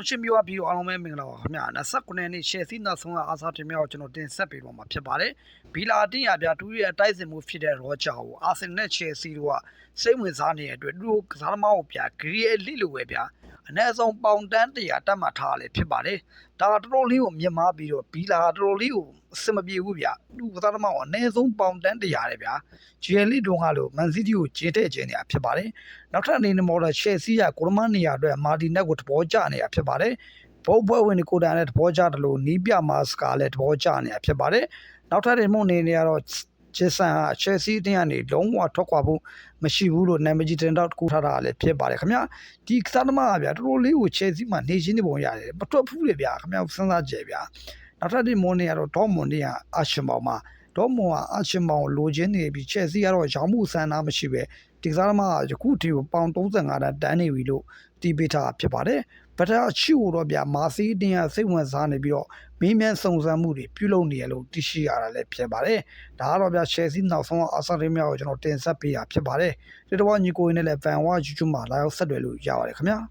မောရှင်မျိုးအပြီးတော့အားလုံးပဲမင်္ဂလာပါခင်ဗျာ29ရက်နေ့ရှယ်စီနောက်ဆုံးအားစားတင်များကိုကျွန်တော်တင်ဆက်ပေးတော့မှာဖြစ်ပါတယ်ဘီလာတင်ရပြတူရဲ့အတိုက်စင်မှုဖြစ်တဲ့ရောဂျာကိုအာဆင်နဲ့ချယ်စီတို့ကစိတ်ဝင်စားနေတဲ့အတွက်သူတို့ကစားသမားကိုပြဂရီအလစ်လိုပဲဗျာ အနည်းဆုံးပေါင်တန်း100တက်မှတ်ထားရလေဖြစ်ပါတယ်ဒါကတော်တော်လေးကိုမြင်မာပြီးတော့ဘီလာကတော်တော်လေးကိုအဆင်မပြေဘူးဗျာသူကစားသမားကိုအနည်းဆုံးပေါင်တန်း100တယ်ဗျာဂျီအလစ်တုန်းကလို့မန်စီးတီကိုဂျေတဲ့ကျင်းနေတာဖြစ်ပါတယ်နောက်ထပ်အနေနဲ့မော်ဒယ်ရှယ်စီးရကိုရမနေရအတွက်မာတီနက်ကိုသဘောကျနေတာဖြစ်ပါတယ်။ဘုတ်ဘွဲဝင်ကိုတန်နဲ့သဘောကျတယ်လို့နီးပြမာစကာလည်းသဘောကျနေတာဖြစ်ပါတယ်။နောက်ထပ်တွေမှုအနေနဲ့ကတော့ ဂျက်ဆန်ဟာရှယ်စီးတင်းကနေလုံးဝထွက်ခွာဖို့မရှိဘူးလို့နာမည်ကြီးတင်တော့ကူထားတာလည်းဖြစ်ပါတယ်ခင်ဗျာ။ဒီကစားသမားကဗျာတော်တော်လေးကိုချယ်စီးမှာနေချင်းနေပုံရတယ်မထွက်ဘူးလေဗျာခင်ဗျာစဉ်းစားကြည့်ဗျာ။နောက်ထပ်ဒီမွန်နေကတော့ဒေါမွန်နေကအာရှင်ပေါင်မှာ ဒေါမွန်ကအာရှင်ပေါင်ကိုလိုချင်နေပြီးချယ်စီးကတော့ရောင်းမှုဆန္ဒမရှိပဲဒီကစားသမားကယခုထိကိုပေါင်35တန်းတန်းနေပြီလို့တီးပေးထားဖြစ်ပါတယ်။ဗတာချီကိုတော့ဗျာမာစီတင်ရစိတ်ဝင်စားနေပြီးတော့မင်းမြန်စုံစမ်းမှုတွေပြုလုပ်နေရလို့သိရှိရတာလည်းဖြစ်ပါတယ်။ဒါကတော့ဗျာရှယ်စီနောက်ဆုံးအာဆာရီမြောက်ကိုကျွန်တော်တင်ဆက်ပေးတာဖြစ်ပါတယ်။ဒီတော့ညီကိုရင်းနဲ့လည်းဗန်ဝါ YouTube မှာလာရောက်ဆက်သွယ်လို့ရပါတယ်ခင်ဗျာ။